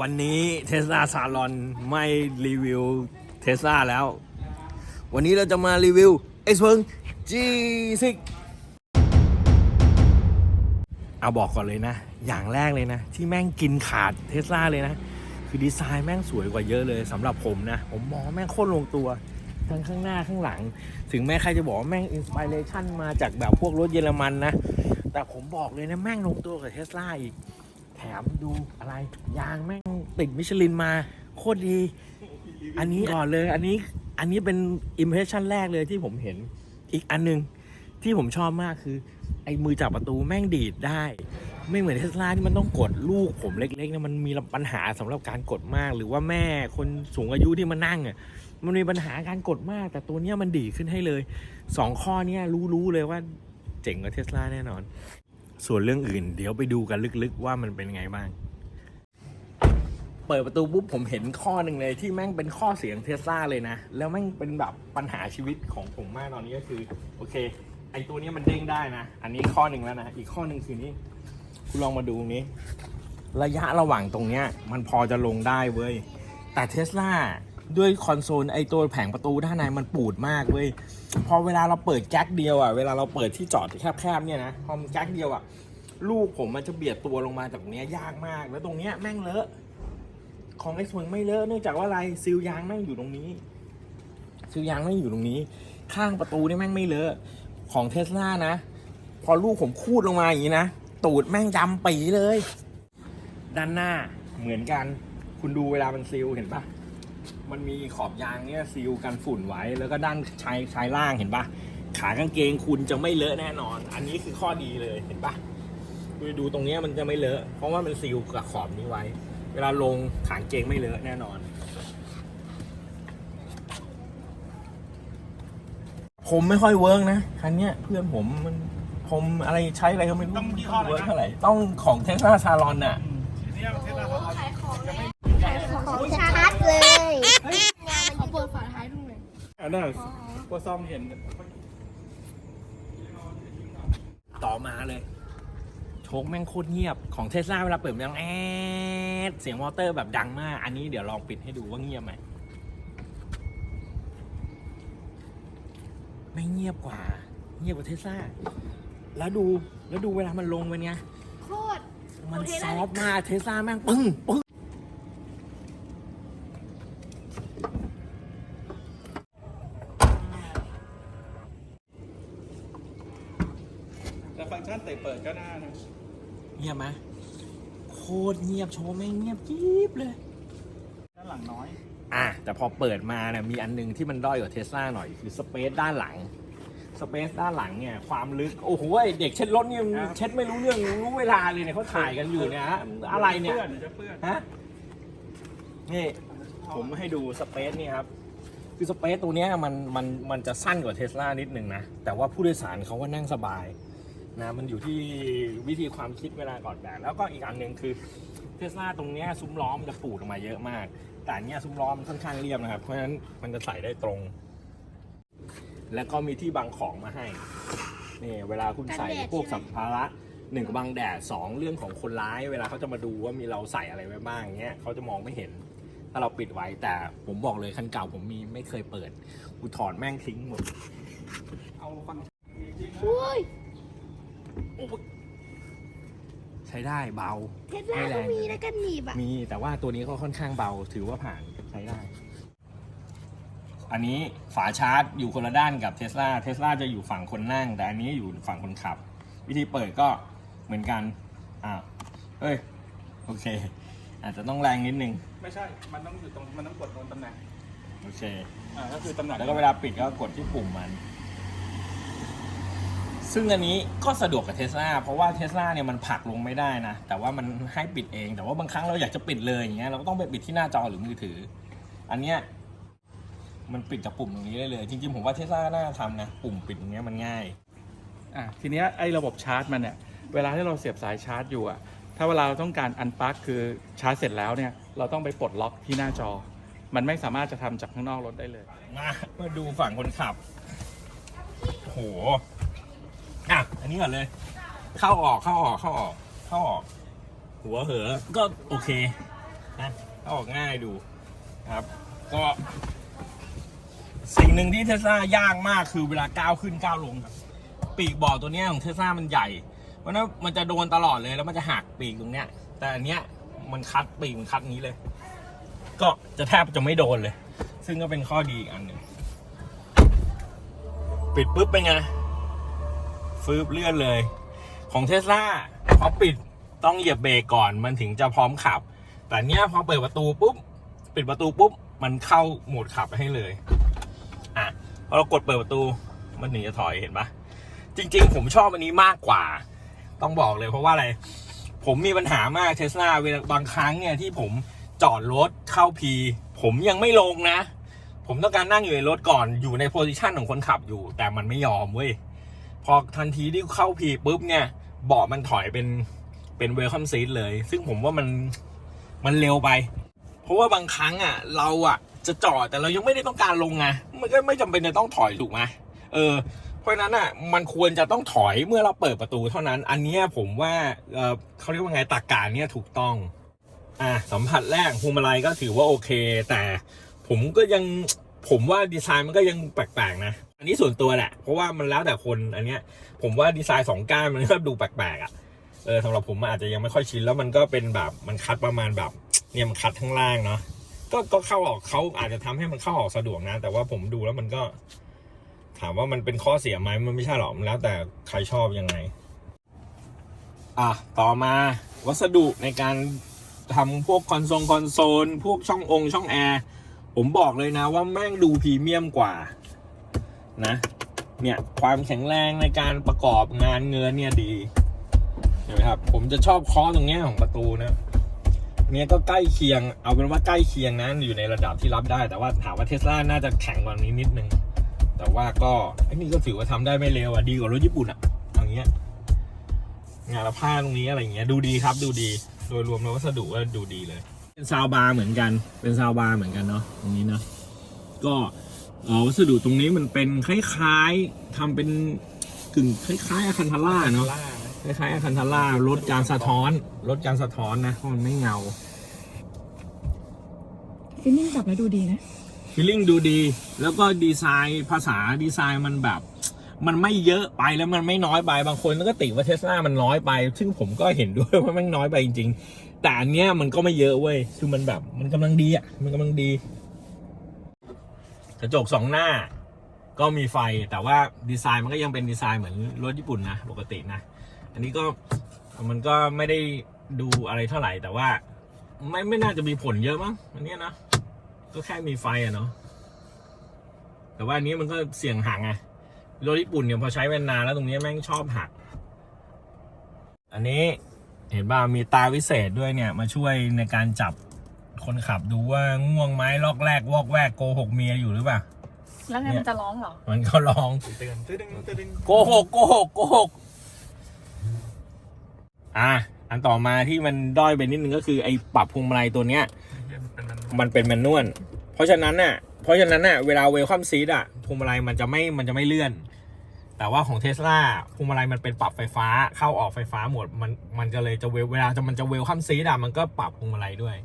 วันนี้เทสลาซาลอนไม่รีวิวเทสลาแล้ว วันนี้เราจะมารีวิว X เพิง G6 เอาบอกก่อนเลยนะ อย่างแรกเลยนะ ที่แม่งกินขาดเทสลาเลยนะ คือดีไซน์แม่งสวยกว่าเยอะเลยสำหรับผมนะ ผมมองแม่งโคตรลงตัว ทั้งข้างหน้าข้างหลัง ถึงแม้ใครจะบอกว่าแม่งอินสปิเรชันมาจากแบบพวกรถเยอรมันนะ แต่ผมบอกเลยนะ แม่งลงตัวกับเทสลาอีก แถมดูอะไรยางแม่ง ติดมิชลินมาโคตรดี อันนี้ก่อนเลย อันนี้อันนี้เป็นอิมเพรสชันแรกเลยที่ผมเห็นอีกอันหนึงที่ผมชอบมากคือ ไอ้มือจับประตูแม่งดีดได้ ไม่เหมือนเทสลาที่มันต้องกดลูกผมเล็กๆนี่ยมันมีปัญหาสำหรับการกดมาก หรือว่าแม่คนสูงอายุที่มานั่งอะมันมีปัญหาการกดมาก แต่ตัวเนี้ยมันดีดขึ้นให้เลยสองข้อเนี้ยรู้ๆเลยว่าเจ๋งกว่าเทสลาแน่นอน ส่วนเรื่องอื่นเดี๋ยวไปดูกันลึกๆว่ามันเป็นไงบ้าง เปิดประตูปุ๊บผมเห็นข้อหนึ่งเลยที่แม่งเป็นข้อเสียงเทสลาเลยนะ แล้วแม่งเป็นแบบปัญหาชีวิตของผมมากตอนนี้ก็คือ โอเค ไอตัวนี้มันเด้งได้นะ อันนี้ข้อหนึ่งแล้วนะ อีกข้อหนึ่งคือนี่คุณลองมาดูตรงนี้ ระยะระหว่างตรงเนี้ย มันพอจะลงได้เว้ย แต่เทสลาด้วยคอนโซลไอตัวแผงประตูด้านในมันปูดมากเว้ย พอเวลาเราเปิดแก๊กเดียวอะ เวลาเราเปิดที่จอดแคบๆเนี่ยนะพอมันแก๊กเดียวอะ ลูกผมมันจะเบียดตัวลงมาจากตรงนี้ยยากมาก แล้วตรงเนี้ยแม่งเลอะ ของไอ้ส่วนไม่เลอะเนื่องจากว่าอะไรซีลยางแม่งอยู่ตรงนี้ซีลยางแม่งอยู่ตรงนี้ ข้างประตูนี่แม่งไม่เลอะของเทสลานะ พอลูกผมคูดลงมาอย่างนี้นะ ตูดแม่งดำปีเลย ด้านหน้าเหมือนกัน คุณดูเวลามันซีลเห็นปะมันมีขอบยางเนี่ยซีลกันฝุ่นไว้ แล้วก็ด้านชายชายล่างเห็นปะขากางเกงคุณจะไม่เลอะแน่นอน อันนี้คือข้อดีเลยเห็นปะคุณดูตรงเนี้ยมันจะไม่เลอะ เพราะว่ามันซีลกับขอบนี้ไว้ เวลาลงขางเกงไม่เลอะแน่นอน ผมไม่ค่อยเวิร์กนะ คันเนี้ยเพื่อนผมมันผมอะไรใช้อะไรก็ไม่รู้ต้องยี่ห้ออะไรนะ เวิร์กเท่าไหร่ต้องของเทสลาซาลอนน่ะเนี่ยเทสลาเขาขายของเลยขายของชัดเลยเขาเปิดฝาท้ายดูหน่อยอันนั้นก็ซ่อมเห็น ต่อมาเลยโชคแม่งโคตรเงียบของเทสลาเวลาเปิดมันดังแอดเสียงมอเตอร์แบบดังมาก อันนี้เดี๋ยวลองปิดให้ดูว่าเงียบไหมไม่เงียบกว่า เงียบกว่าเทสลาแล้วดูแล้วดูเวลามันลงเป็นไงโคตรมันซอฟต์มากเทสลาแม่งปึ้งปึ้งแต่ฟังก์ชันเตะเปิดก็น่านะ เงียบไหมโคตรเงียบโชว์แม่งเงียบจี๊บเลย ด้านหลังน้อย อะแต่พอเปิดมาเนี่ยมีอันหนึงที่มันด้อยกว่าเทสลาหน่อยคือสเปซด้านหลังสเปซด้านหลังเนี่ยความลึก โอ้โหไอ้เด็กเช็ดรถเนี่ยครับเช็ดไม่รู้เรื่องรู้เวลาเลยเนี่ยเขาถ่ายกันอยู่เนี่ยฮะอะไรเนี่ยเปื้อนจะเปื้อนฮะนี่ผมให้ดูสเปซนี่ครับคือสเปซตัวเนี้ยมันมันมันจะสั้นกว่าเทสลานิดหนึ่งนะ แต่ว่าผู้โดยสารเขาก็นั่งสบาย นะมันอยู่ที่วิธีความคิดเวลาก่อนแบบแล้วก็อีกอันหนึ่งคือเทสลาตรงเนี้ยซุ้มล้อมนจะปูดออกมาเยอะมาก แต่อันเนี้ยซุ้มล้อมนค่อนข้างเรียบนะครับ เพราะฉะนั้นมันจะใส่ได้ตรง แล้วก็มีที่บังของมาให้นี่เวลาคุณใส่พวกสัมภาระหนึ่งบังแดดสองเรื่องของคนร้าย เวลาเขาจะมาดูว่ามีเราใส่อะไรไว้บ้างเงี้ยเขาจะมองไม่เห็น ถ้าเราปิดไว้แต่ผมบอกเลยคันเก่าผมมีไม่เคยเปิดกูถอดแม่งทิ้งหมดเอาฟังก์ชันจริงๆนะอุ้ย โอ้โหใช้ได้เบา เทสลาก็มีนะกันหนีบอะ มีแต่ว่าตัวนี้ก็ค่อนข้างเบาถือว่าผ่านใช้ได้ อันนี้ฝาชาร์จอยู่คนละด้านกับเทสลาเทสลาจะอยู่ฝั่งคนนั่ง แต่อันนี้อยู่ฝั่งคนขับ วิธีเปิดก็เหมือนกันอ้าวเฮ้ย โอเค อาจจะต้องแรงนิดนึง ไม่ใช่ มันต้องอยู่ตรง มันต้องกดตรงตำแหน่งโอเค อ่า ก็คือตำแหน่งแล้วก็เวลาปิดก็กดที่ปุ่มมัน ซึ่งอันนี้ก็สะดวกกับเทสลาเพราะว่าเทสลาเนี่ยมันผลักลงไม่ได้นะ แต่ว่ามันให้ปิดเอง แต่ว่าบางครั้งเราอยากจะปิดเลยอย่างเงี้ยเราก็ต้องไปปิดที่หน้าจอหรือมือถือ อันเนี้ยมันปิดจากปุ่มตรงนี้ได้เลย จริงๆ ผมว่าเทสลาน่าทำนะ ปุ่มปิดตรงเนี้ยมันง่าย อ่าทีเนี้ยไอ้ระบบชาร์จมันเนี่ยเวลาที่เราเสียบสายชาร์จอยู่อะถ้าเวลาเราต้องการอันปลั๊กคือชาร์จเสร็จแล้วเนี่ยเราต้องไปปลดล็อกที่หน้าจอ มันไม่สามารถจะทำจากข้างนอกรถได้เลย มามาดูฝั่งคนขับโอ้โห อะ อันนี้ก่อนเลย เข้าออกเข้าออกเข้าออก เข้าออก หัวเหอ ก็โอเคนะถ้าออกง่ายดูครับ ก็สิ่งหนึ่งที่เทสลายากมากคือเวลาก้าวขึ้นก้าวลงครับ ปีกบอตัวเนี้ยของเทสลามันใหญ่ เพราะนั้นมันจะโดนตลอดเลยแล้วมันจะหักปีกตรงเนี้ย แต่อันเนี้ยมันคัดปีกมันคัดนี้เลย ก็จะแทบจะไม่โดนเลย ซึ่งก็เป็นข้อดีอีกอันหนึ่งปิดปุ๊บเป็นไง ฟืบเลื่อนเลย ของเทสลาพอปิดต้องเหยียบเบรกก่อนมันถึงจะพร้อมขับ แต่เนี้ยพอเปิดประตูปุ๊บ ปิดประตูปุ๊บ มันเข้าโหมดขับให้เลย อะพอเรากดเปิดประตู มันถึงจะถอยเห็นปะจริง ๆ ผมชอบอันนี้มากกว่า ต้องบอกเลยเพราะว่าอะไร ผมมีปัญหามากเทสลาเวลาบางครั้งเนี่ยที่ผมจอดรถเข้าพีผมยังไม่ลงนะ ผมต้องการนั่งอยู่ในรถก่อนอยู่ในโพซิชันของคนขับอยู่ แต่มันไม่ยอมเว้ย พอทันทีที่เข้าพีปุ๊บเนี่ยเบาะมันถอยเป็นเป็นเวลคัมซีทเลย ซึ่งผมว่ามันมันเร็วไป เพราะว่าบางครั้งอะ เราอะ จะจอดแต่เรายังไม่ได้ต้องการลงไงมันก็ไม่จำเป็นจะต้องถอยถูกไหมเออ เพราะฉะนั้นอะ มันควรจะต้องถอยเมื่อเราเปิดประตูเท่านั้น อันนี้ผมว่าเออเขาเรียกว่าไงตากการเนี่ยถูกต้อง อะสัมผัสแรกพวงมาลัยก็ถือว่าโอเค แต่ผมก็ยังผมว่าดีไซน์มันก็ยังแปลกๆนะ อันนี้ส่วนตัวแหละเพราะว่ามันแล้วแต่คนอันเนี้ย ผมว่าดีไซน์สองก้านมันก็ดูแปลกๆอะเออสำหรับผมมันอาจจะยังไม่ค่อยชินแล้วมันก็เป็นแบบมันคัดประมาณแบบเนี่ยมันคัดข้างล่างเนาะก็ก็เข้าออกเขาอาจจะทำให้มันเข้าออกสะดวกนะ แต่ว่าผมดูแล้วมันก็ ถามว่ามันเป็นข้อเสียไหมมันไม่ใช่หรอกมันแล้วแต่ใครชอบยังไง อะต่อมาวัสดุในการทำพวกคอนโซลคอนโซลพวกช่ององค์ช่องแอร์ผมบอกเลยนะว่าแม่งดูพรีเมียมกว่า นะ เนี่ย ความแข็งแรงในการประกอบงานเงินเนี่ยดีเห็นไหมครับ ผมจะชอบเคอตรงเนี้ยของประตูนะเนี้ยก็ใกล้เคียง เอาเป็นว่าใกล้เคียงนะอยู่ในระดับที่รับได้ แต่ว่าถามว่าเทสลาน่าจะแข็งกว่านี้นิดนึง แต่ว่าก็ไอ้นี่ก็ถือว่าทำได้ไม่เลวอะ ดีกว่ารถญี่ปุ่นอะ อย่างเงี้ย งานละผ้าตรงนี้อะไรอย่างเงี้ย ดูดีครับ ดูดี โดยรวมแล้ววัสดุก็ดูดีเลย เป็นซาวบาร์เหมือนกัน เป็นซาวบาร์เหมือนกันเนาะ ตรงนี้เนาะ ก็ อ่อวัสดุตรงนี้มันเป็นคล้ายๆทำเป็นกึ่งคล้ายๆอาคันทาร่าเนาะล่านะคล้ายๆอาคันทาร่าลดการสะท้อนลดการสะท้อนนะเพราะมันไม่เงาฟิลลิ่งจับแล้วดูดีนะฟีลลิ่งดูดี แล้วก็ดีไซน์ภาษาดีไซน์มันแบบ มันไม่เยอะไปแล้วมันไม่น้อยไปบางคนก็ติว่าเทสลามันน้อยไป ซึ่งผมก็เห็นด้วยว่ามันน้อยไปจริง ๆ แต่อันเนี้ยมันก็ไม่เยอะเว้ยคือมันแบบมันกำลังดีอะมันกำลังดี กระจกสองหน้า ก็มีไฟแต่ว่าดีไซน์มันก็ยังเป็นดีไซน์เหมือนรถญี่ปุ่นนะปกตินะ อันนี้ก็มันก็ไม่ได้ดูอะไรเท่าไหร่แต่ว่า ไม่ไม่น่าจะมีผลเยอะมั้งอันนี้นะก็แค่มีไฟอะเนาะแต่ว่าอันนี้มันก็เสี่ยงหักไงรถญี่ปุ่นเนี่ยพอใช้เป็นนานแล้วตรงนี้แม่งชอบหัก อันนี้เห็นป่ะมีตาวิเศษด้วยเนี่ยมาช่วยในการจับ คนขับดูว่าง่วงไหมลอกแรกวอกแวกโกหกเมียอยู่หรือเปล่า แล้วไงเนี่ยมันจะร้องเหรอ มันก็ลองเตือนตึ้งตึ้งโกหกโกหกโกหกอะอันต่อมาที่มันด้อยไปนิดนึงก็คือไอ้ปรับพวงมาลัยตัวเนี้ย มันเป็นแมนนวลเพราะฉะนั้นน่ะ เพราะฉะนั้นน่ะเวลาเวลคัมซีดอะพวงมาลัยมันจะไม่มันจะไม่เลื่อน แต่ว่าของเทสลาพวงมาลัยมันเป็นปรับไฟฟ้าเข้าออกไฟฟ้าหมดมันมันจะเลยจะเวลเวลาจะมันจะเวลคัมซีดอะมันก็ปรับพวงมาลัยด้วย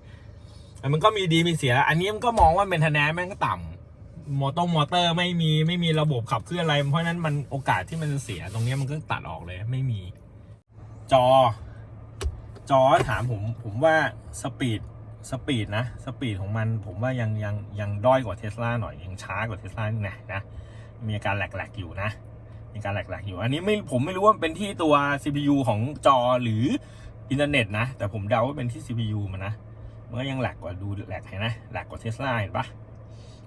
แต่มันก็มีดีมีเสีย อันนี้มันก็มองว่าเป็นทนแนแม่งก็ต่ำมอเตอร์มอเตอร์ไม่มีไม่มีระบบขับเคลื่อนอะไร เพราะนั้นมันโอกาสที่มันจะเสียตรงนี้มันก็ตัดออกเลยไม่มี จอ จอถามผมผมว่าสปีดสปีดนะสปีดของมันผมว่ายังยังยังด้อยกว่าเทสลาหน่อยยังช้ากว่าเทสลาหน่อยนะมีอาการแหลกๆอยู่นะ มีการแหลกๆอยู่ อันนี้ไม่ผมไม่รู้ว่าเป็นที่ตัว CPU ของจอหรืออินเทอร์เน็ตนะ แต่ผมเดาว่าเป็นที่ CPU มันนะ มันก็ยังแหลกกว่าดูแหลกเห็นไหมแหลกกว่าเทสลาเห็นปะ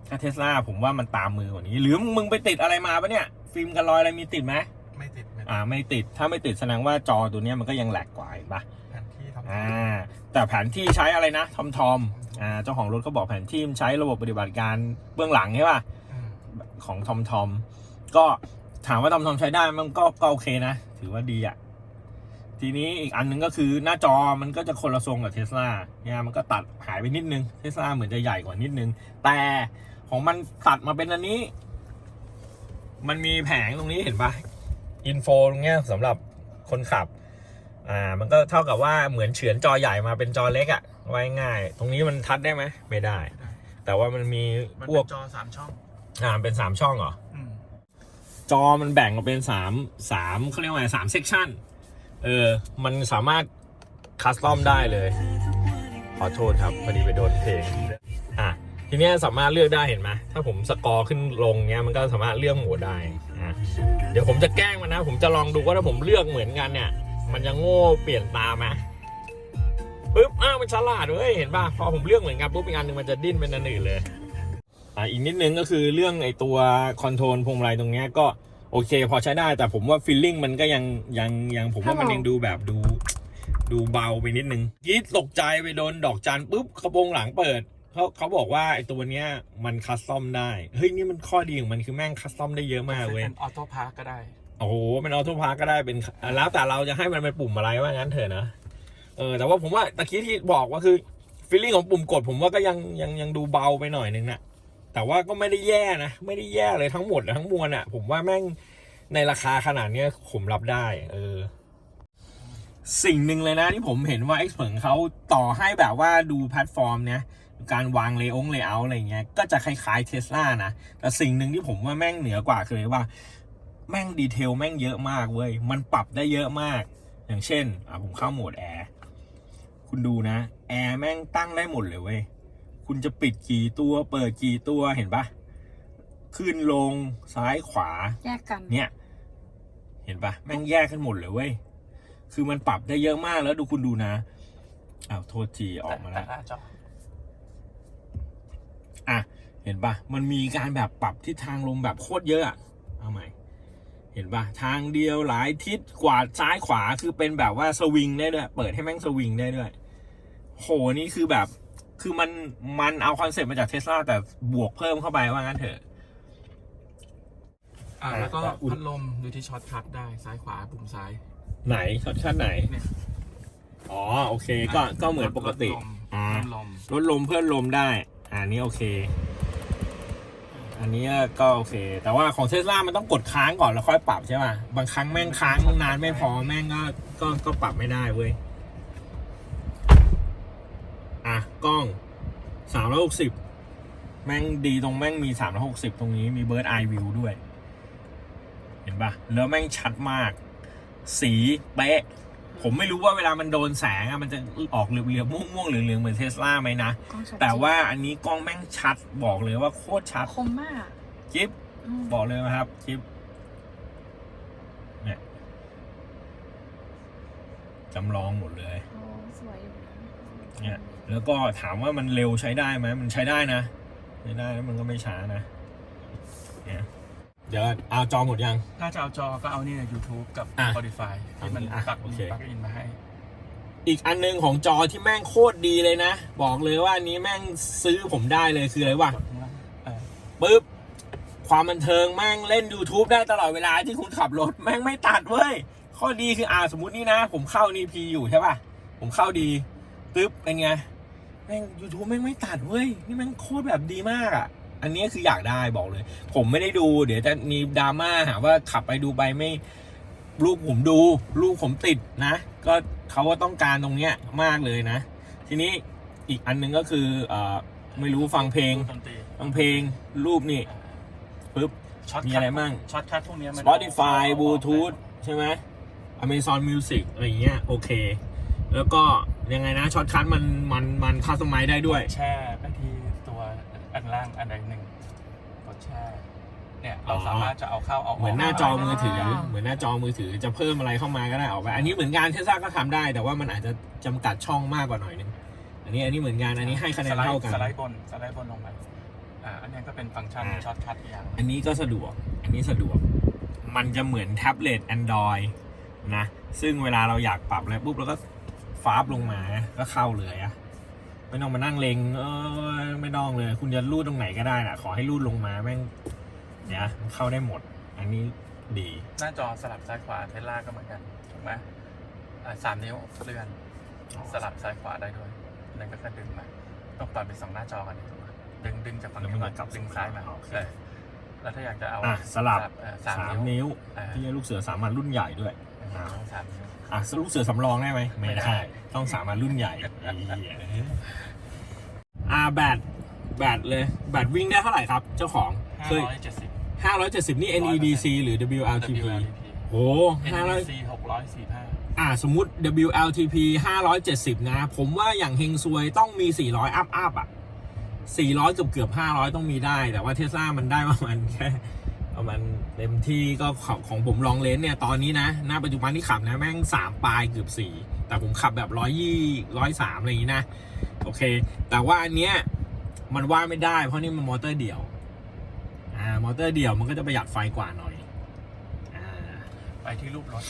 ถ้าเทสลาผมว่ามันตามมือกว่านี้ หรือมึงไปติดอะไรมาปะเนี่ย ฟิล์มกันรอยอะไรมีติดไหมไม่ติดไม่ติดอ่าไม่ติดถ้าไม่ติดแสดงว่าจอตัวเนี้ยมันก็ยังแหลกกว่าเห็นปะแผนที่ทำอ่าแต่แผนที่ใช้อะไรนะทอมทอมอ่าเจ้าของรถก็บอกแผนที่มันใช้ระบบปฏิบัติการเบื้องหลังใช่ป่ะอืมของทอมทอมก็ถามว่าทอมทอมใช้ได้มันก็ก็โอเคนะ ถือว่าดีอะ่ะ ทีนี้อีกอันหนึงก็คือหน้าจอมันก็จะคนละทรงกับเทสลาเนี่ยมันก็ตัดหายไปนิดนึงเทสลาเหมือนจะใหญ่กว่านิดนึง แต่ของมันตัดมาเป็นอันนี้ มันมีแผงตรงนี้เห็นปะอินโฟตรงเนี้ยสำหรับคนขับ อ่า มันก็เท่ากับว่าเหมือนเฉือนจอใหญ่มาเป็นจอเล็กอะไว้ง่าย ตรงนี้มันทัดได้ไหมไม่ได้ แต่ว่ามันมีมันพเป็วกนจอสามช่อง อ่าเป็นสามช่องเหรออืมจอมันแบ่งออกเป็นสามสามเขาเรียกว่าไงสามเซกชัน เออ มันสามารถคัสตอมได้เลย ขอโทษครับพอดีไปโดนเพลงอะทีเนี้ยสามารถเลือกได้เห็นไหมถ้าผมสกอร์ขึ้นลงเนี้ยมันก็สามารถเลือกโหมดได้อะเดี๋ยวผมจะแกล้งมันนะ ผมจะลองดูว่าถ้าผมเลือกเหมือนกันเนี่ย มันจะโง่เปลี่ยนตามไหมปึ๊บอ้าวมันฉลาดเว้ยเห็นป่ะพอผมเลือกเหมือนกันปุ๊บอีกอันหนึ่งมันจะดิ้นเป็นอันอื่นเลยอ่าอีกนิดนึงก็คือเรื่องไอตัวคอนโทรลพวงมาลัยตรงเนี้ยก็ โอเค พอใช้ได้แต่ผมว่าฟีลลิ่งมันก็ยังยังยังผมว่ามันยังดูแบบดู ดูเบาไปนิดนึงยีดตกใจไปโดนดอกจันปุ๊บกระโปรงหลังเปิดเขาเขาบอกว่าไอตัวเนี้ยมันคัสตอมได้ เฮ้ย นี่มันข้อดีของมันคือแม่งคัสตอมได้เยอะมากเว้ยเป็นออโต้พาร์ก็ได้ โอ้โหเป็นออโต้พาร์ก็ได้เป็นอะแล้วแต่เราจะให้มันเป็นปุ่มอะไรว่างั้นเถอะนะเออแต่ว่าผมว่าตะกี้ที่บอกว่าคือฟีลลิ่งของปุ่มกดผมว่าก็ยังยังยังดูเบาไปหน่อยนึงนะ แต่ว่าก็ไม่ได้แย่นะ ไม่ได้แย่เลยทั้งหมดทั้งมวลอะ ผมว่าแม่งในราคาขนาดเนี้ยผมรับได้ เออ สิ่งหนึ่งเลยนะที่ผมเห็นว่า Xpeng เขาต่อให้แบบว่าดูแพลตฟอร์มเนี้ยการวางเลเยอร์เลเยอร์อะไรเงี้ยก็จะคล้ายๆเทสลานะ แต่สิ่งหนึ่งที่ผมว่าแม่งเหนือกว่าคือว่า แม่งดีเทลแม่งเยอะมากเว้ย มันปรับได้เยอะมาก อย่างเช่น อะผมเข้าโหมดแอร์ คุณดูนะ แอร์แม่งตั้งได้หมดเลยเว้ย คุณจะปิดกี่ตัวเปิดกี่ตัวเห็นปะขึ้นลงซ้ายขวา แยกกัน เนี่ย เห็นปะแม่งแยกกันหมดเลยเว้ย คือมันปรับได้เยอะมากแล้วดูคุณดูนะอ้าวโทษทีออกมาแล้วต่หน้าจออะ เห็นปะมันมีการแบบปรับทิศทางลมแบบโคตรเยอะอะเอาใหม่ เห็นปะทางเดียวหลายทิศกวาดซ้ายขวาคือเป็นแบบว่าสวิงได้ด้วย เปิดให้แม่งสวิงได้ด้วย โหนี่คือแบบ คือมันมันเอาคอนเซ็ปต์มาจากเทสลาแต่บวกเพิ่มเข้าไปว่างั้นเถอะ อ่าแล้วก็แต่อุ่นพัดลมดูที่ช็อตคัทได้ซ้ายขวาปุ่มซ้าย ไหนช็อตขั้นไหน เนี่ยอ๋อโอเค ก็ก็เหมือนปกติลดลมอ่าลดลมลดลมเพื่อนลมได้ อ่านี้โอเค อันนี้ก็โอเค แต่ว่าของเทสลามันต้องกดค้างก่อนแล้วค่อยปรับใช่ป่ะ บางครั้งแม่งค้างนานไม่พอแม่งก็ก็ก็ปรับไม่ได้เว้ย อะกล้องสามร้อยหกสิบแม่งดีตรงแม่งมีสามร้อยหกสิบตรงนี้มีเบิร์ดไอวิวด้วย เห็นปะแล้วแม่งชัดมาก สีเป๊ะ ผมไม่รู้ว่าเวลามันโดนแสงอะมันจะออกเหลืองๆม่วงๆเหลืองๆเหมือนเทสลาไหมนะ กล้องชัดแต่ว่าอันนี้กล้องแม่งชัดบอกเลยว่าโคตรชัด คมมากจิ๊บ อืมบอกเลยนะครับจิ๊บเนี่ยจำลองหมดเลย โอ้สวยอยู่นะเนี่ย แล้วก็ถามว่ามันเร็วใช้ได้ไหมมันใช้ได้นะใช้ได้แล้วมันก็ไม่ช้านะเนี่ยเดี๋ยวเอาจอหมดยัง ถ้าจะเอาจอก็เอานี่ใน YouTube กับ อะ Spotify ที่มันอะปลักโออินเค ปลักอินมาให้ อีกอันหนึงของจอที่แม่งโคตรดีเลยนะ บอกเลยว่าอันนี้แม่งซื้อผมได้เลยคืออะไรวะ กดข้างล่างเออปุ๊บ ความบันเทิงแม่งเล่น YouTube ได้ตลอดเวลาที่คุณขับรถแม่งไม่ตัดเว้ย ข้อดีคืออ่าสมมตินี่นะ ผมเข้านีพีอยู่ใช่ป่ะ ผมเข้าดีตึ๊บเป็นไง แม่ง YouTube แม่งไม่ตัดเว้ย นี่แม่งโคตรแบบดีมากอะ อันนี้คืออยากได้บอกเลย ผมไม่ได้ดู เดี๋ยวจะมีดราม่าหาว่าขับไปดูไปไม่ลูกผมดูลูกผมติดนะ ก็เขาก็ต้องการตรงเนี้ยมากเลยนะ ทีนี้อีกอันหนึงก็คือเอ่อไม่รู้ฟังเพลง ดนตรีฟังเพลงรูปนี่ปึ๊บ ช็อตมีอะไรมั่ง ช็อตคัทพวกเนี้ยมัน Spotify Bluetooth ใช่ไหม Amazon Music อะไรอย่างเงี้ยโอเค แล้วก็ ยังไงนะช็อตคัทมันมันมันคัสตอมไมได้ด้วย แช่ไปที่ตัวอันล่างอันใดหนึ่งกดแช่ เนี่ยเราอ๋อสามารถจะเอาเข้าเอากเหมือนหน้าจอมือถืออ่าเหมือนหน้าจอมือถือจะเพิ่มอะไรเข้ามาก็ได้ออกไปอันนี้เหมือนกันเทสลาก็ทำได้ แต่ว่ามันอาจจะจำกัดช่องมากกว่าหน่อยนึงอันนี้อันนี้เหมือนกันอันนี้ให้คะแนนเท่ากัน สไลด์บนสไลด์บนลงไปอ่าอันนี้ก็เป็นฟังก์ชันอ่า ช็อตคัทอีกอย่างหนึ่งอันนี้ก็สะดวก อันนี้สะดวก มันจะเหมือนแท็บเล็ต Android นะ ซึ่งเวลาเราอยากปรับอะไรปุ๊บเราก็ ฟาบลงมาก็เข้าเลยอะไม่ต้องมานั่งเลงเออไม่ต้องเลย คุณจะรูดตรงไหนก็ได้นะขอให้รูดลงมาแม่งเนี่ยมันเข้าได้หมด อันนี้ดี หน้าจอสลับซ้ายขวาเทสลาก็เหมือนกันถูกไหมอ่าสามนิ้วเลื่อน สลับซ้ายขวาได้ด้วยนั่นก็แค่ดึงมา ต้องปรับเป็นสองหน้าจอกันนี่ถูกไหมดึงดึงจากฝั่งแล้วนี้มันมาจะกลับดึงซ้ายมาโอเคใช่แล้วถ้าอยากจะเอาอะสลับเอ่อสามสามนิ้วนิ้วอ่าที่ลูกเสือสามัญรุ่นใหญ่ด้วยอือฮึอ่าสามนิ้ว อะลูกเสือสำรองได้ไหมไม่ได้ ต้องสามารถรุ่นใหญ่อ่าแบตแบตเลยแบตวิ่งได้เท่าไหร่ครับ เจ้าของห้าเคยร้อยเจ็ดสิบ570 นี่ NEDC หรือ WLTP โห500 NEC หกร้อยสี่ห้าอ่าสมมุติ WLTP 570 นะ ผมว่าอย่างเฮงซวยต้องมี 400 อัพอัพอะ 400เกือบเกือบ500 ต้องมีได้ แต่ว่าเทสลามันได้ประมาณแค่ ประมาณเต็มที่ก็ของของผมลองเลนส์เนี่ยตอนนี้นะณปัจจุบันที่ขับนะแม่ง3ปลายเกือบ4แต่ผมขับแบบ120 103อะไรอย่างนี้นะ โอเค แต่ว่าอันเนี้ยมันว่าไม่ได้เพราะนี่มันมอเตอร์เดี่ยวอ่ามอเตอร์เดี่ยวมันก็จะประหยัดไฟกว่าหน่อยอ่าไปที่รูปรถ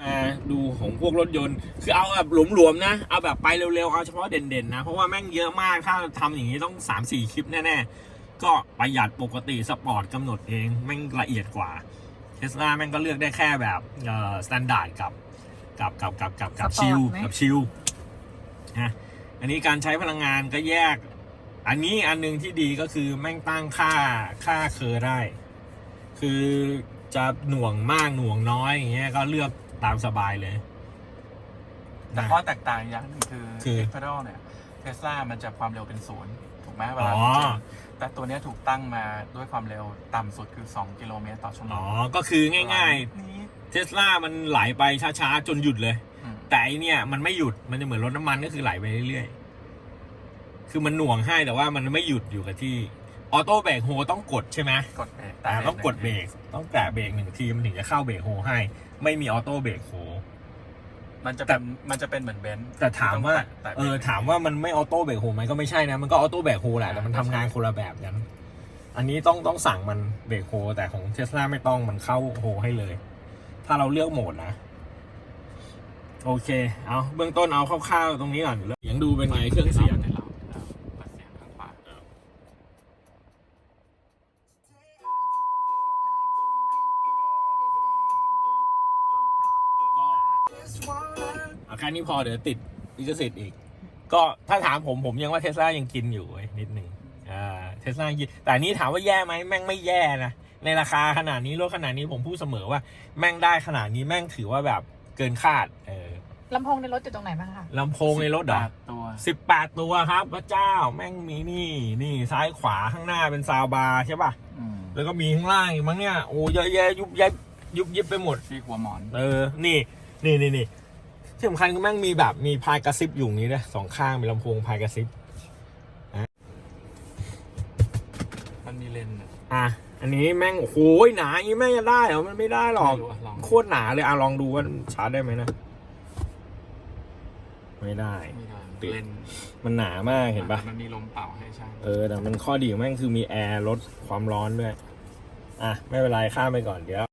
มาดูของพวกรถยนต์ คือเอาแบบหลวมๆนะ เอาแบบไปเร็วๆ เอาเฉพาะเด่นๆนะ เพราะว่าแม่งเยอะมาก ถ้าทำอย่างนี้ต้อง 3-4 คลิปแน่ๆ ก็ประหยัดปกติสปอร์ตกำหนดเองแม่งละเอียดกว่าเทสลาแม่งก็เลือกได้แค่แบบเอ่อสแตนดาร์ดกับกับกับกับกับกับสปอร์ตชิลไหมกับชิลนะอันนี้การใช้พลังงานก็แยก อันนี้อันหนึงที่ดีก็คือแม่งตั้งค่าค่าเคอร์ได้ คือจะหน่วงมากหน่วงน้อยอย่างเงี้ยก็เลือกตามสบายเลย แต่นะข้อแตกต่างอีกอย่างหนึงคือคือ เอ็กเพดเนี่ยเท สลามันจะความเร็วเป็นศูนย์ถูกไหมเวลาอ๋อ จริงแต่ตัวเนี้ยถูกตั้งมาด้วยความเร็วต่ำสุดคือ 2 กิโลเมตรต่อชั่วโมอ๋อ งก็คือง่ายๆนี่ๆเทสลามันไหลไปช้าๆ จนหยุดเลย อืมแต่อันเนี่ยมันไม่หยุด มันจะเหมือนรถน้ำมันก็คือไหลไปเรื่อยๆ คือมันหน่วงให้แต่ว่ามันไม่หยุดอยู่กับที่ ออโต้เบรกโฮต้องกดใช่ไหมกดเบรกแต่ต้องกดเบรก ต้องแตะเบรกหนึ่งทีมันถึงจะเข้าเบรกโฮให้ ไม่มีออโต้เบรกโฮ มันจะเป็นมันจะเป็นเหมือนเบนซ์แต่ถามว่าแตะเออถามว่ามันไม่ออโต้เบรกโฮไหมก็ไม่ใช่นะ มันก็ออโต้เบรกโฮแหละแต่มันทำงานคนละแบบกัน อันนี้ต้องต้องสั่งมันเบรกโฮแต่ของเทสลาไม่ต้องมันเข้าโฮให้เลย ถ้าเราเลือกโหมดนะ โอเค เอาเบื้องต้นเอาคร่าวๆตรงนี้ก่อนเสียงดูเป็นไงเครื่องเสียง อาการนี้พอเดี๋ยวติดลิขสิทธิ์อีก ก็ถ้าถามผมผมยังว่าเทสลายังกินอยู่เว้ยนิดหนึ่งอ่าเทสลายังกินแต่อันนี้ถามว่าแย่ไหมแม่งไม่แย่นะในราคาขนาดนี้รถขนาดนี้ผมพูดเสมอว่า แม่งได้ขนาดนี้แม่งถือว่าแบบเกินคาดเออลำโพงในรถอยู่ตรงไหนบ้างคะลำโพงในรถเหรอแปดตัว สิบแปดตัวครับพระเจ้าแม่งมีนี่นี่ซ้ายขวาข้างหน้าเป็นซาวบาร์ใช่ป่ะ อืมแล้วก็มีข้างล่างอีกมั้งเนี่ยโอ้เยอะแยะยุบยับยุบยิบไปหมด ที่หัวหมอน เออ นี่ นี่นี่นี่ ที่สำคัญคือแม่งมีแบบมีพายกระซิบอยู่นี้นะสองข้างมีลำโพงพายกระซิบมันมีเลนส์อะ อะอันนี้แม่งโอ้โหหนาอีแม่งจะได้เหรอมันไม่ได้หรอกไม่รู้อะลอง โคตรหนาเลยอะลองดูว่าชาร์จได้ไหมนะไม่ได้ไม่ได้ติดเลนส์มันหนามากเห็นปะมันมีลมเป่าให้ใช่ เออแต่มันข้อดีของแม่งคือมีแอร์ลดความร้อนด้วย อะ ไม่เป็นไรข้ามไปก่อนเดี๋ยว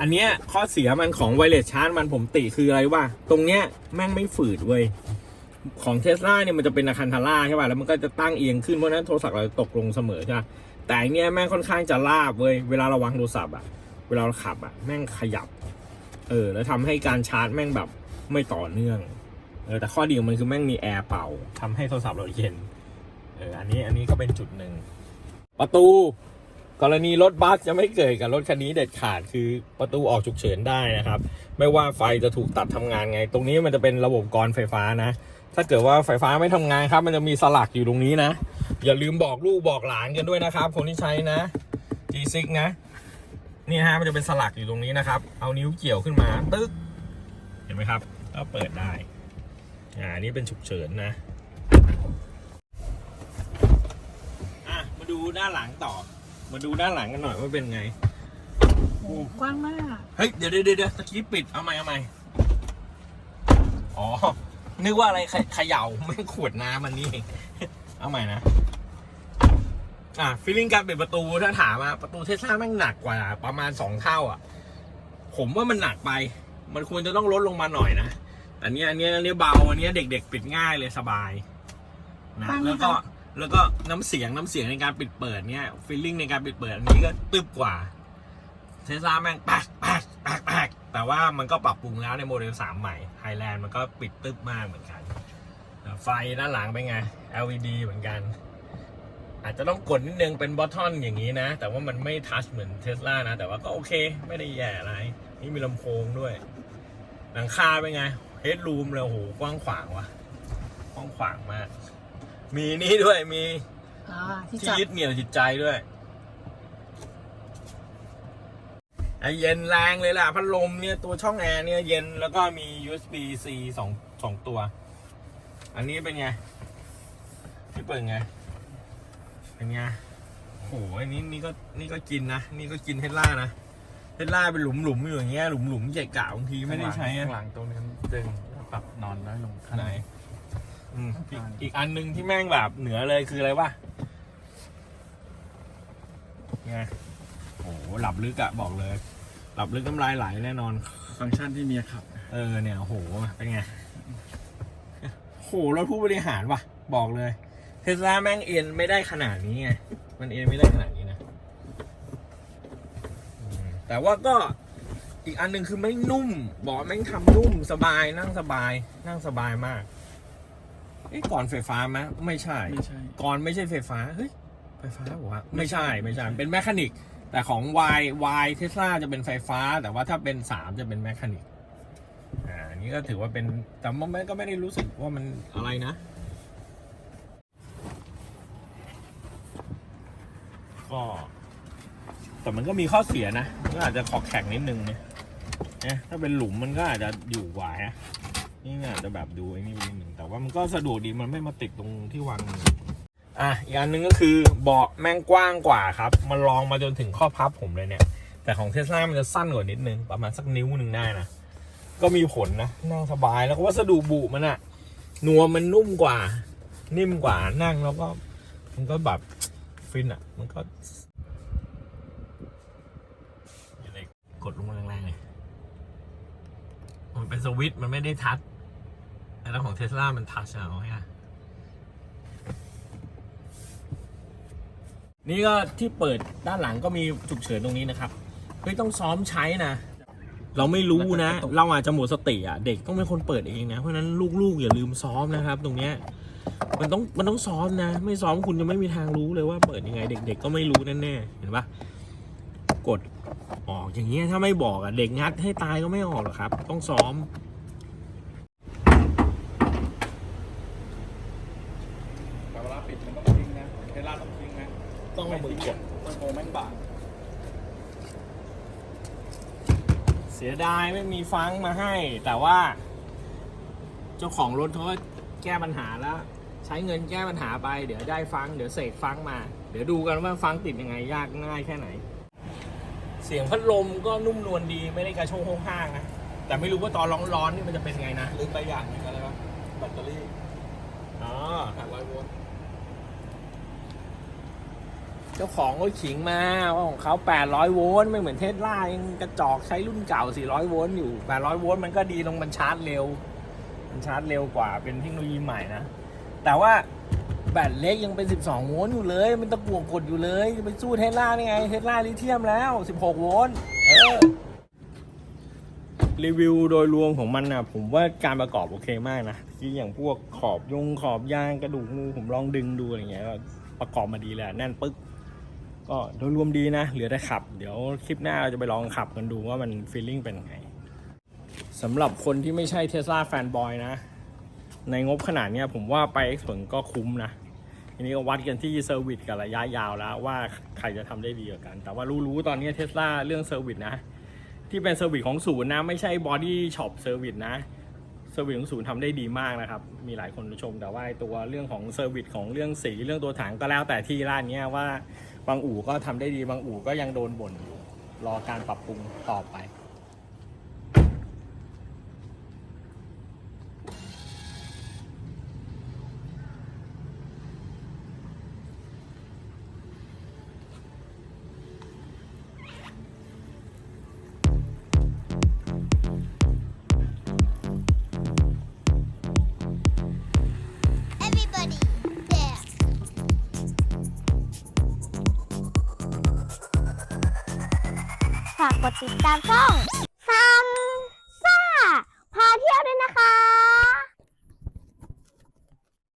อันเนี้ยข้อเสียมันของไวเลสชาร์จมันผมติคืออะไรวะตรงเนี้ยแม่งไม่ฝืดเว้ยของเทสลาเนี่ยมันจะเป็นอาคันทาร่าใช่ป่ะแล้วมันก็จะตั้งเอียงขึ้นเพราะนั้นโทรศัพท์เราจะตกลงเสมอใช่ป่ะแต่อันเนี้ยแม่งค่อนข้างจะลาบเว้ยเวลาเราวางโทรศัพท์อะเวลาเราขับอะแม่งขยับ เออ แล้วทำให้การชาร์จแม่งแบบไม่ต่อเนื่องเออแต่ข้อดีของมันคือแม่งมีแอร์เป่าทำให้โทรศัพท์เราเย็นเอออันนี้อันนี้ก็เป็นจุดหนึ่งประตู กรณีรถบัสจะไม่เกิดกับรถคันนี้เด็ดขาดคือประตูออกฉุกเฉินได้นะครับ ไม่ว่าไฟจะถูกตัดทำงานไง ตรงนี้มันจะเป็นระบบกรไฟฟ้านะ ถ้าเกิดว่าไฟฟ้าไม่ทำงานครับ มันจะมีสลักอยู่ตรงนี้นะ อย่าลืมบอกลูกบอกหลานกันด้วยนะครับ คนที่ใช้นะ G6 นะนี่ฮะมันจะเป็นสลักอยู่ตรงนี้นะครับ เอานิ้วเกี่ยวขึ้นมาตึ๊กเห็นไหมครับก็เปิดได้อ่านนี้เป็นฉุกเฉินนะอะมาดูด้านหลังต่อ มาดูด้านหลังกันหน่อยว่าเป็นไงโอ้กว้างมาก เฮ้ย เดี๋ยวเดี๋ยวเดี๋ยวตะกี้ปิด เอาใหม่เอาใหม่อ๋อ นึกว่าอะไรเขเขย่าไม่งขวดน้ำมันนี่เองเอาใหม่นะ อะฟีลลิ่งการปิดประตูถ้าถามอะประตูเทสลาแม่งหนักกว่า ประมาณสองเท่าอะ ผมว่ามันหนักไป มันควรจะต้องลดลงมาหน่อยนะ อันเนี้ยอันเนี้ยอันเนี้ยเบา อันเนี้ยเด็ก ๆ ปิดง่ายเลยสบาย นะฟังไหมแล้วก็คะ แล้วก็น้ำเสียงน้ำเสียงในการปิดเปิดเนี้ยฟีลลิ่งในการปิดเปิดอันนี้ก็ตึบกว่าเทสลาแม่งแป๊กแป๊กแป๊กแป๊กแต่ว่ามันก็ปรับปรุงแล้วในโมเดล 3 ใหม่ไฮแลนด์มันก็ปิดตึบมากเหมือนกัน ไฟด้านหลังเป็นไง LED เหมือนกัน อาจจะต้องกดนิดนึงเป็นบอททอนอย่างนี้นะ แต่ว่ามันไม่ทัชเหมือนเทสลานะ แต่ว่าก็โอเค ไม่ได้แย่อะไร นี่มีลำโพงด้วย หลังคาเป็นไงเฮดรูมเลยโอ้โหกว้างขวางว่ะกว้างขวางมาก มีนี่ด้วยมีอ่าที่ที่จับยึดเหนี่ยวจิตใจด้วยไอเย็นแรงเลยล่ะพัดลมเนี่ยตัวช่องแอร์เนี่ยเย็นแล้วก็มี USB C สองสองตัว อันนี้เป็นไงที่เปิดไงเป็นไงโหอันนี้นี่ก็นี่ก็กินนะนี่ก็กินเทสลานะเทสลาเป็นหลุมหลุมๆอยู่อย่างเงี้ยหลุมหลุมๆเกะกะบางทีไม่ได้ใช้อะข้างหลังตรงนี้ดึงปรับนอนน้อยลงข้างไหน ใน อืมอีกอีกอันหนึ่งที่แม่งแบบเหนือเลยคืออะไรวะไงโอ้โหหลับลึกอะบอกเลย หลับลึกน้ำลายไหลแน่นอน ฟังก์ชันที่เมียขับ เออเนี่ยโอ้โหเป็นไงโหรถผู้บริหารว่ะ บอกเลยเทสลาแม่งเอ็นไม่ได้ขนาดนี้ไงมันเอ็นไม่ได้ขนาดนี้นะอืมแต่ว่าก็อีกอันหนึ่งคือไม่งนุ่ม บอกว่าแม่งทำนุ่มสบายนั่งสบาย นั่งสบายมาก เอ้ก่อนไฟฟ้าไหมไม่ใช่ ไม่ใช่ ก่อนไม่ใช่ไฟฟ้า เฮ้ย ไฟฟ้าบอกว่าไม่ใช่ ไม่ใช่ เป็นแมคานิก แต่ของ Y Y เทสลาจะเป็นไฟฟ้า แต่ว่าถ้าเป็นสามจะเป็นแมคานิก อ่าอันนี้ก็ถือว่าเป็น แต่มันก็ไม่ได้รู้สึกว่ามันอะไรนะ ก็ แต่มันก็มีข้อเสียนะมันก็อาจจะขอแข็งนิดนึงเนี่ยนะถ้าเป็นหลุมมันก็อาจจะอยู่กว่าฮะ นี่อาจจะแบบดูไอ้นี่นิดนึงแต่ว่ามันก็สะดวกดีมันไม่มาติดตรงที่วางอะอีกอันหนึงก็คือเบาะแม่งกว้างกว่าครับ มันรองมาจนถึงข้อพับผมเลยเนี่ย แต่ของเทสลามันจะสั้นกว่านิดนึง ประมาณสักนิ้วหนึ่งได้นะ ก็มีผลนะ นั่งสบายแล้วก็วัสดุบุมันอะนวมมันนุ่มกว่า นิ่มกว่านั่งแล้วก็ มันก็แบบฟินอะมันก็กดลงมาแรงๆเลยมันเป็นสวิตช์มันไม่ได้ทัช แล้วของเทสลามันทัชเอาไงนี่ก็ที่เปิดด้านหลังก็มีฉุกเฉินตรงนี้นะครับเฮ้ยต้องซ้อมใช้นะ เราไม่รู้นะ เราอาจจะหมดสติอะ เด็กต้องเป็นคนเปิดเองนะ เพราะฉะนั้นลูกๆ อย่าลืมซ้อมนะครับ ตรงเนี้ย มันต้องมันต้องซ้อมนะ ไม่ซ้อมคุณจะไม่มีทางรู้เลยว่าเปิดยังไง เด็ก ๆ ก็ไม่รู้แน่ๆเห็นปะกดออกอย่างเงี้ยถ้าไม่บอกอะเด็กงัดให้ตายก็ไม่ออกหรอกครับ ต้องซ้อม แต่เวลา ปิดมันต้องทิ้งนะเทสลาต้องทิ้งนะต้องเอามือกด มันโกแม่งบาดเสียดายไม่มีฟังมาให้ แต่ว่า เจ้าของรถเขาก็แก้ปัญหาแล้ว ใช้เงินแก้ปัญหาไป เดี๋ยวได้ฟัง เดี๋ยวเสกฟังมา เดี๋ยวดูกันว่าฟังติดยังไงยากง่ายแค่ไหน เสียงพัดลมก็นุ่มนวลดีไม่ได้กระโชกโฮกห้างนะแต่ไม่รู้ว่าตอนร้อนๆนี่มันจะเป็นไงนะลืมไปอย่างหนึงอะไรวะแบตเตอรี่อ๋อ800โวลต์ เจ้าของก็ขิงมาว่าของเขา 800 โวลต์ไม่เหมือนเทสลายังกระจอกใช้รุ่นเก่า 400 โวลต์อยู่ 800 โวลต์มันก็ดีตรงมันชาร์จเร็ว มันชาร์จเร็วกว่าเป็นเทคโนโลยีใหม่นะ แต่ว่าแบตเล็กยังเป็น 12 โวลต์อยู่เลย มันตะกั่วกดอยู่เลยจะไปสู้เทสลาได้ไง เทสลาลิเธียมแล้ว 16 โวลต์เออรีวิวโดยรวมของมันนะผมว่าการประกอบโอเคมากนะที่อย่างพวกขอบยงขอบยางกระดูกงูผมลองดึงดูอะไรเงี้ยประกอบมาดีเละแน่นปึ๊ก ก็โดยรวมดีนะ เหลือแต่ขับ เดี๋ยวคลิปหน้าเราจะไปลองขับกันดูว่ามันฟีลลิ่งเป็นยังไงสำหรับคนที่ไม่ใช่เทสลาแฟนบอยนะ ในงบขนาดนี้ผมว่าไปเอ็กซ์ผลก็คุ้มนะทีนี้ก็วัดกันที่เซอร์วิสกับระยะยาวแล้วว่าใครจะทำได้ดีกว่ากัน แต่ว่ารู้ๆตอนนี้เทสลาเรื่องเซอร์วิสนะ ที่เป็นเซอร์วิสของศูนย์นะ ไม่ใช่บอดี้ช็อปเซอร์วิสนะ เซอร์วิสของศูนย์ทำได้ดีมากนะครับ มีหลายคนชม แต่ว่าตัวเรื่องของเซอร์วิสของเรื่องสีเรื่องตัวถังก็แล้วแต่ที่ร้านเนี้ยว่าบางอู่ก็ทำได้ดีบางอู่ก็ยังโดนบ่นอยู่รอการปรับปรุงต่อไป ติดตามช่อง